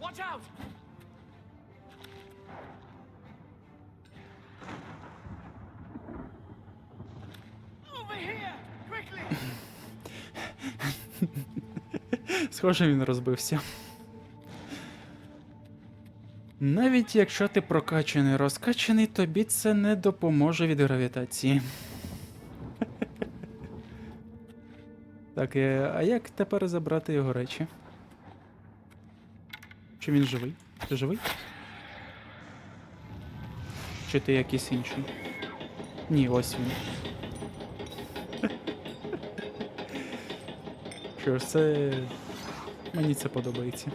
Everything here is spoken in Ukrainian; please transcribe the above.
Watch out! Схоже, він розбився. Навіть якщо ти прокачений, розкачений, тобі це не допоможе від гравітації. Так, е, а як тепер забрати його речі? Чи він живий? Ти живий? Чи ти якийсь інший? Ні, ось він. Що ж, це. Мені це подобається.